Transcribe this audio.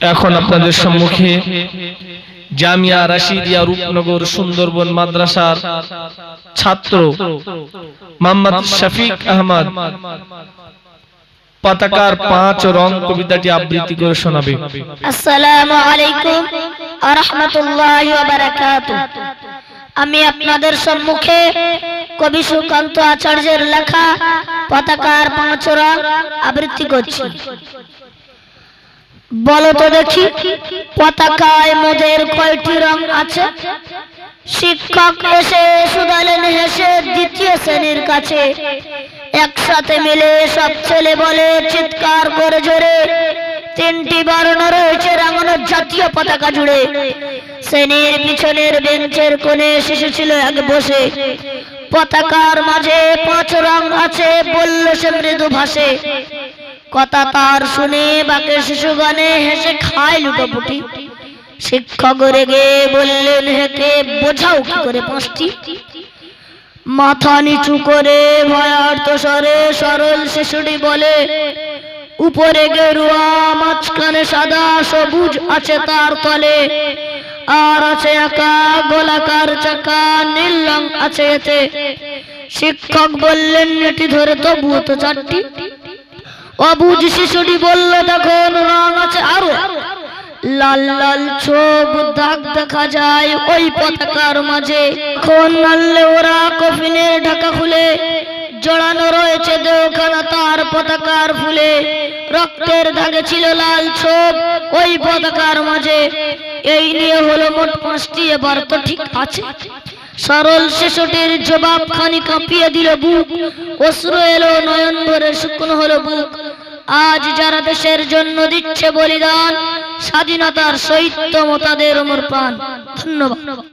এখন আপনাদের সম্মুখে জামিয়া রাশিদিয়া রূপনগর সুন্দরবন মাদ্রাসার ছাত্র মোহাম্মদ শফিক আহমদ। পতাকার পাঁচ রং কবিতাটি আবৃত্তি করে শোনাবে। আসসালামু আলাইকুম ওয়া বারাকাতুহু। আমি আপনাদের সম্মুখে কবি সুকান্ত আচার্যের লেখা পতাকার পাঁচ রং আবৃত্তি করছি। বলো তো দেখি, পতাকায় মোদের কয়টি রং আছে? শিক্ষক এসে শুধালেন হেসে দ্বিতীয় শ্রেণির কাছে। একসাথে মিলে সব ছেলে বলে চিৎকার করে জোরে। তিনটি বর্ণ রয়েছে রাঙানোর জাতীয় পতাকা জুড়ে। শ্রেণির পিছনের বেঞ্চের কোণে শিশু ছিল এক বসে। পতাকার মাঝে পাঁচ রং আছে, বলল সে মৃদু ভাসে কথা তার শুনে বাকে শিশুগণে হেসে খায় লুটোপুটি শিক্ষক রেগে বললেন হেকে বোঝাও কি করে পাঁচটি? মাথা নিচু করে ভয়ার্থ স্বরে সরল শিশুটি বলে, উপরে গেরুয়া, মাঝখানে সাদা, সবুজ আছে তার তলে। আর আছে একা, গোলাকার চাকা, নীল রং আছে এতে। শিক্ষক বললেন, এটি ধরে তবুও তো চারটি। অবুজ শিশুটি বলল তখন রং আছে আরও। লাল লাল চোখ, দাগ দেখা যায় ওই পতাকার মাঝে। কোন নাললে ওরা কফিনের ঢাকা খুলে। জড়ানো রয়েছে তার পতাকার ফুলে। রক্তের দাগে ছিল লাল ছোপ ওই পতাকার মাঝে। এই নিয়ে হলো মোট পাঁচটি, এবার তো ঠিক আছে। সরল শিশুটির জবাব খানি কাঁপিয়ে দিল বুক। অশ্রু এলো, নয়ন ভরে শুকনো হলো বুক। আজ যারা দেশের জন্য দিচ্ছে বলিদান স্বাধীনতার সহিত মতাদের অমর পান ধন্যবাদ।